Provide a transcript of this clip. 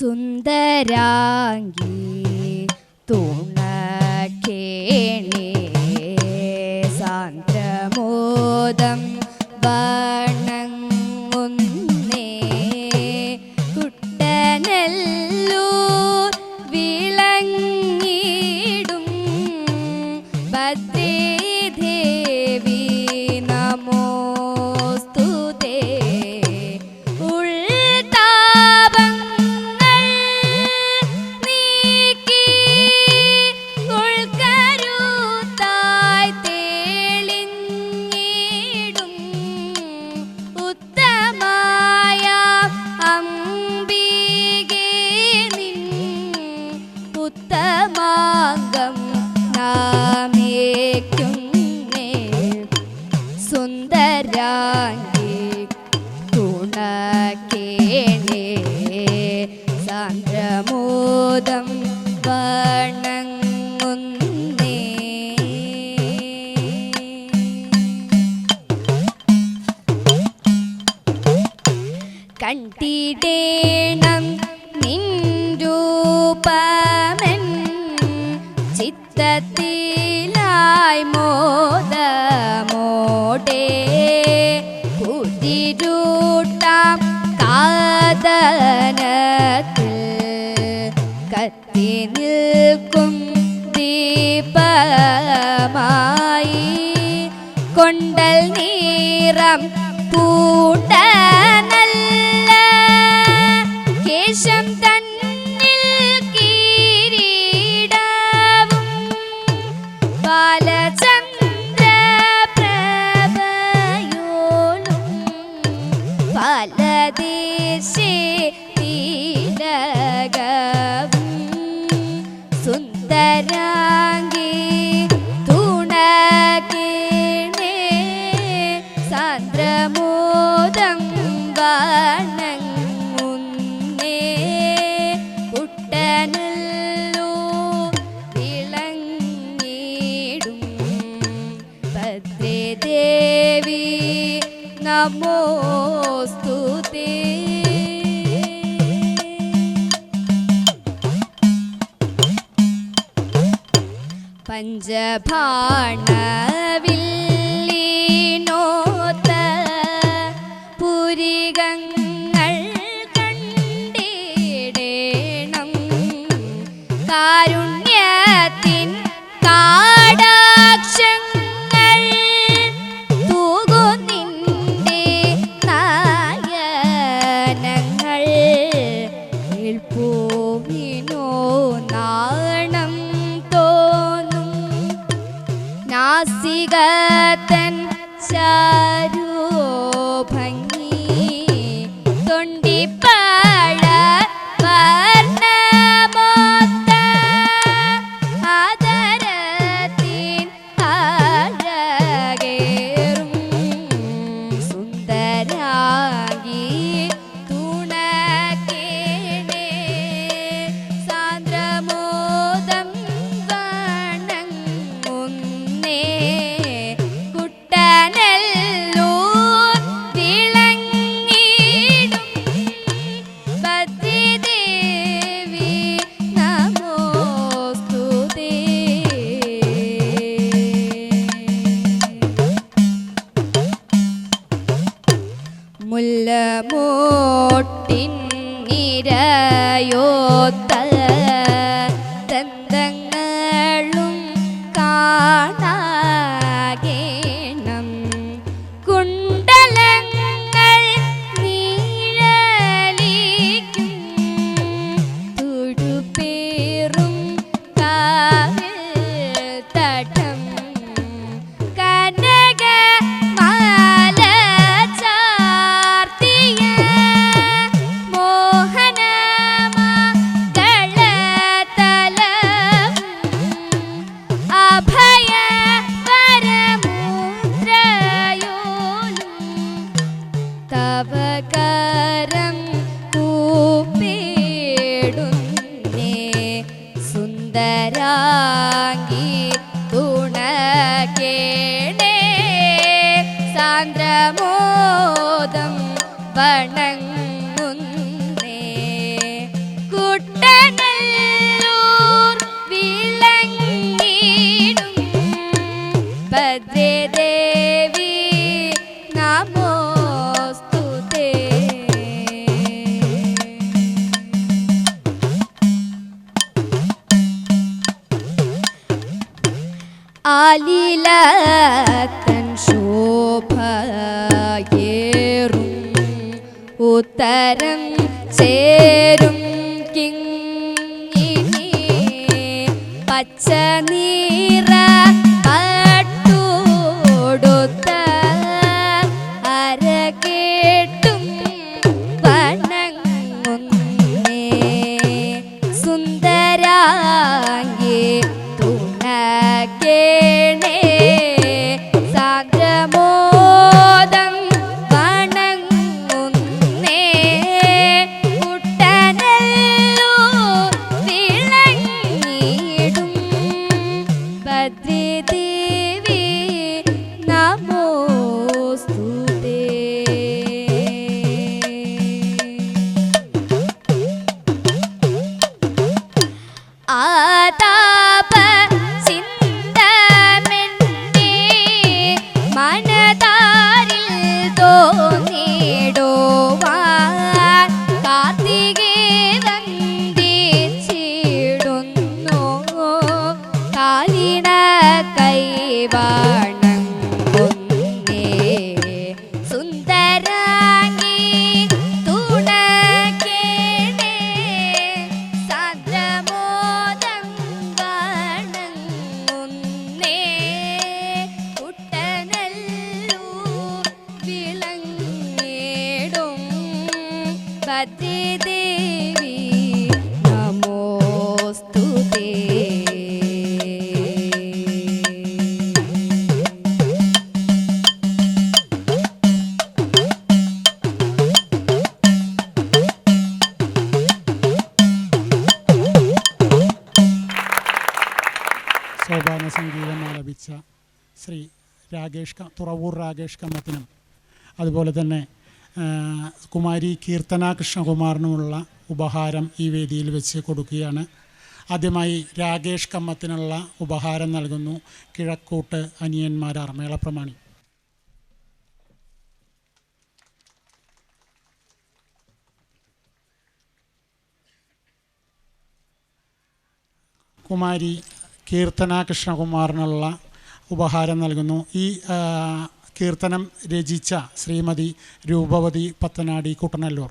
സുന്ദരാംഗി തുണക്കേണേ സാന്ദ്രമോദം വിളങ്ങിടും ഭദ്രേ കണ്ടിടേണം നിൻ രൂപമൻ ചിത്തത്തിലായി മോദമോടെ കുതിരൂട്ടാം കാതനത്തിൽ കത്തി നിൽക്കും ദീപമായി. കൊണ്ടൽ നീറം പൂണ്ട കേശം തന്നിൽ കീരീടാവും ബാലചന്ദ്ര പ്രഭയോലും ഫലദേശേ തിലകവും സുന്ദരാംഗി തുണകേണേ സാന്ദ്രമോദം നമോസ്തുതേ പഞ്ചഭാണവില്ലിനോത്ത നിരയോത്ത സുന്ദരാംഗി തുണകേണേ സാന്ദ്രമോദം വണങ്ങുന്നേ ആലിലത്തൻ ശോഭയേറും ഉത്തരം ചേരും കിങ്ങിനി പച്ച നീറ triste. ശ്രീ രാകേഷ് തുറവൂർ രാകേഷ് കമ്മത്തിനും അതുപോലെ തന്നെ കുമാരി കീർത്തന കൃഷ്ണകുമാറിനുമുള്ള ഉപഹാരം ഈ വേദിയിൽ വെച്ച് കൊടുക്കുകയാണ്. ആദ്യമായി രാകേഷ് കമ്മത്തിനുള്ള ഉപഹാരം നൽകുന്നു കിഴക്കൂട്ട് അനിയന്മാരാർ മേളപ്രമാണി കുമാരി കീർത്തന കൃഷ്ണകുമാറിനുള്ള ഉപഹാരം നൽകുന്നു. ഈ കീർത്തനം രചിച്ച ശ്രീമതി രൂപവതി പത്തനാടി കുട്ടനല്ലൂർ.